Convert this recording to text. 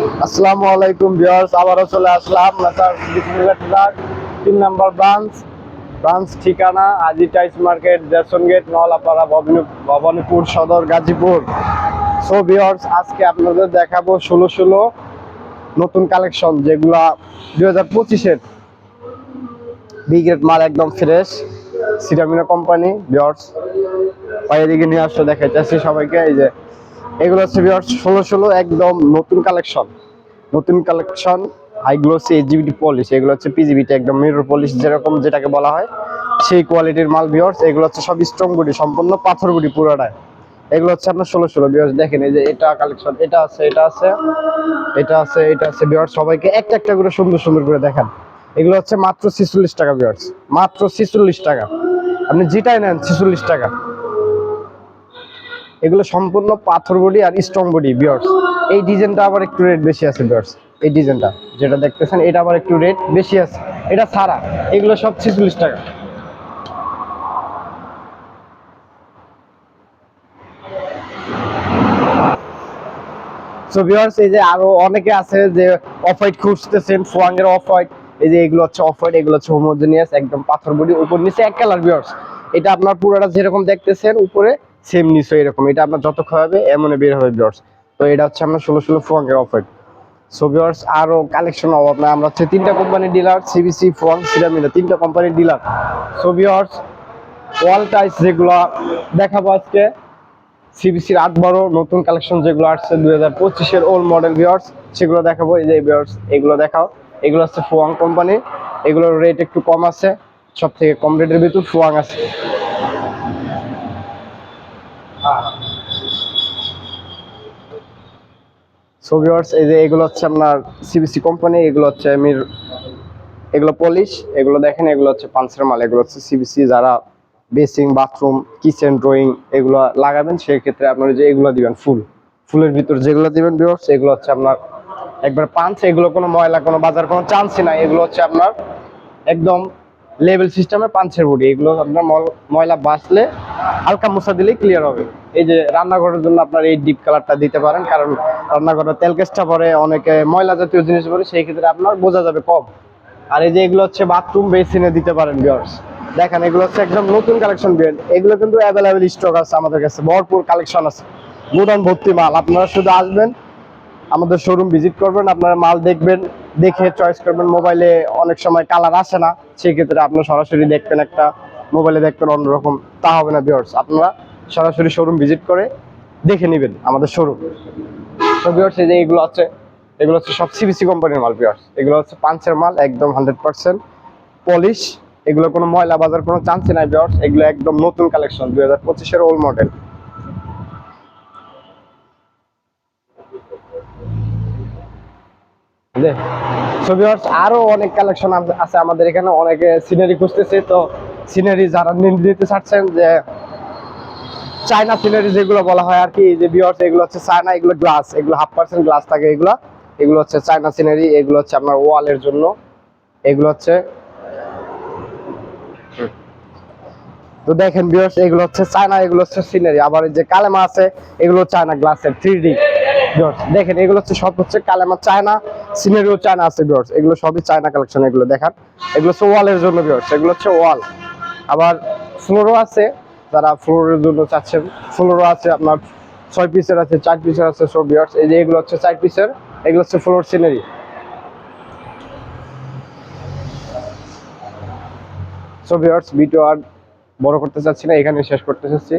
আসসালামু আলাইকুম ভিউয়ার্স, আবারও চলে আসলাম তিন নাম্বার ব্রাঞ্চ। ব্রাঞ্চ ঠিকানা আজি টাইস মার্কেট, জেসন গেট নলাপাড়া ভবানী ভবানীপুর সদর, গাজীপুর। সো ভিউয়ার্স, আজকে আপনাদের দেখাবো ষোলো ষোলো নতুন কালেকশন, যেগুলা দুই হাজার পঁচিশের বিগ্রেড মাল একদম ফ্রেশ সিরামিনা কোম্পানি। ভিউয়ার্স, বাইরে দিকে নিয়ে আসছো দেখাইতেছি সবাইকে, এই যে এগুলো হচ্ছে ষোলো ষোলো একদম নতুন কালেকশন নতুন collection high glossy HGBT polish এগুলো হচ্ছে পিজিবিটি একদম মিরর পলিশ যেরকম যেটাকে বলা হয়। সেই কোয়ালিটির মাল ভিউয়ার্স এগুলো হচ্ছে সব স্ট্রং বডি সম্পূর্ণ পাথর বডি পুরোটাই এগুলো হচ্ছে আপনার ষোলো ষোলো ভিউয়ার্স দেখেন এই যে এটা কালেকশন এটা আছে এটা আছে এটা আছে এটা আছে ভিউয়ার্স সবাইকে একটা একটা করে সুন্দর সুন্দর করে দেখান। এগুলো হচ্ছে মাত্র ছিচল্লিশ টাকা ভিউয়ার্স মাত্র ছিচল্লিশ টাকা। আপনি যেটাই নেন ছিচল্লিশ টাকা। এগুলো সম্পূর্ণ পাথর বডি আর স্ট্রং বডি বিয়ার্স এই ডিজাইনটা আবার একটু রেট বেশি আছে বিয়ার্স এই ডিজাইনটা যেটা দেখতেছেন, এটা আবার একটু রেট বেশি আছে। এটা ছাড়া এগুলো সব ছিচল্লিশ টাকা। সো এই যে আরও অনেকে আছে যে খুঁজতেছেন অফ এই যে এগুলো হচ্ছে অফ এগুলো হচ্ছে একদম পাথর বডি। উপর, নিচে এক কালার ভিউয়ার্স এটা আপনার পুরোটা যেরকম দেখতেছেন, উপরে সেম নিচে এরকম। এটা আপনার যত খাওয়াবে এমন বের হবে ভিউয়ার্স তো এটা হচ্ছে আপনার ষোলো ষোলো ফোয়াঙ্গের অফ হোয়াইট সো ভিউয়ার্স আরও কালেকশন অভাব না আমরা হচ্ছে তিনটা কোম্পানির ডিলার সিবিসি ফোয়াং সিরামিনা তিনটা কোম্পানির dealer so viewers wall tiles যেগুলো দেখাবো আজকে সিবিসির আট বড় নতুন কালেকশন যেগুলো আসছে দুই হাজার পঁচিশের ওল্ড মডেল ভিওর্স সেগুলো দেখাবো। এই যে ভিওর্স এগুলো দেখাও। এগুলো হচ্ছে ফুয়াং কোম্পানি এগুলোর রেট একটু কম আছে সব থেকে কম রেটের ভিতর ফুয়াং আছে। সো ভিওর্স এই যে এগুলো হচ্ছে আপনার সিবিসি কোম্পানি এগুলো হচ্ছে মির এগুলো পলিশ এগুলো দেখেন, এগুলো হচ্ছে পাঁচের মাল, এগুলো হচ্ছে সিবিসি যারা বেসিং বাথরুম কিচেন ড্রয়িং এগুলো লাগাবেন সেই ক্ষেত্রে আপনারা যে এগুলো দিবেন ফুল। ফুলের ভিতর যেগুলো দিবেন ভিউয়ার্স এগুলো হচ্ছে আপনার একবার পাঁচ এগুলো কোনো ময়লা, কোনো বাজার কোনো চান্সই নাই, এগুলো হচ্ছে আপনার একদম লেভেল সিস্টেমে পাঁচের বডি, এগুলো আপনার ময়লা বাঁচলে হালকা মুছা দিলেই ক্লিয়ার হবে। এই যে রান্নাঘরের জন্য আপনার এই ডিপ কালারটা দিতে পারেন, কারণ রান্নাঘরে তেল কেসটা পরে অনেকে ময়লা জাতীয় জিনিস পরে, সেই ক্ষেত্রে আপনার বোঝা যাবে কম। আর এই যে এগুলো হচ্ছে বাথরুম বেসিনে দিতে পারেন ভিউয়ার্স দেখেন, এগুলো হচ্ছে একদম নতুন কালেকশন ব্র্যান্ড এগুলো কিন্তু অ্যাভেলেবেল স্টক আছে আমাদের কাছে, ভরপুর কালেকশন আছে। গোডাউন ভর্তি মাল, আপনারা শুধু আসবেন, আমাদের শোরুম ভিজিট করবেন, আপনারা মাল দেখবেন, দেখে চয়েস করবেন। মোবাইলে অনেক সময় কালার আসে না, সেই ক্ষেত্রে আপনারা সরাসরি দেখবেন একটা মোবাইলে দেখবেন অন্যরকম, তা হবে না ভিউয়ার্স আপনারা সরাসরি শোরুম ভিজিট করে দেখে নেবেন আমাদের শোরুম তো ভিউয়ার্স এই যে এগুলো আছে এগুলো হচ্ছে সব সিবিসি কোম্পানির মাল ভিউয়ার্স এগুলো হচ্ছে পাঁচের মাল, একদম হান্ড্রেড পার্সেন্ট পলিশ এগুলো কোনো ময়লা বাজার কোনো চান্সই নাই ভিউয়ার্স এগুলো একদম নতুন কালেকশন দুই হাজার পঁচিশের ওল্ড মডেল আরও অনেক কালেকশন আছে আমাদের এখানে। অনেকে সিনারি খুঁজতেছে, তো সিনারি যারা নিতে চাচ্ছেন যে চায়না সিনারি যেগুলো বলা হয় আর কি যে ভিউয়ার্স এগুলো হচ্ছে চায়না, এগুলো গ্লাস এগুলো হাফ পার্সেন্ট গ্লাস থাকে এগুলো। এগুলো হচ্ছে চায়না সিনারি, এগুলো হচ্ছে আপনার ওয়ালের জন্য। এগুলো হচ্ছে তো দেখেন ভিউয়ার্স এগুলো হচ্ছে চায়না, এগুলো হচ্ছে সিনারি। আবার যে কালেমা আছে, এগুলো চায়না গ্লাসের থ্রি ডি দেখেন, এগুলো হচ্ছে সব হচ্ছে কালেমা চায়না, সিনারিও চায়না আছে ভিউয়ার্স এগুলো সবই চায়না কালেকশন এগুলো দেখান। এগুলো হচ্ছে ওয়ালের জন্য ভিউয়ার্স এগুলো হচ্ছে ওয়াল আবার ফ্লোরও আছে, যারা ফ্লোরের জন্য চাচ্ছেন, ফ্লোরও আছে আপনার ছয় পিসের আছে, চার পিসের আছে সব ভিউয়ার্স এই যে এগুলো হচ্ছে চার পিসের এগুলো হচ্ছে ফ্লোর সিনারি সব ভিউয়ার্স ভিডিও আর বড় করতে চাচ্ছি না এখানে শেষ করতে চাচ্ছি।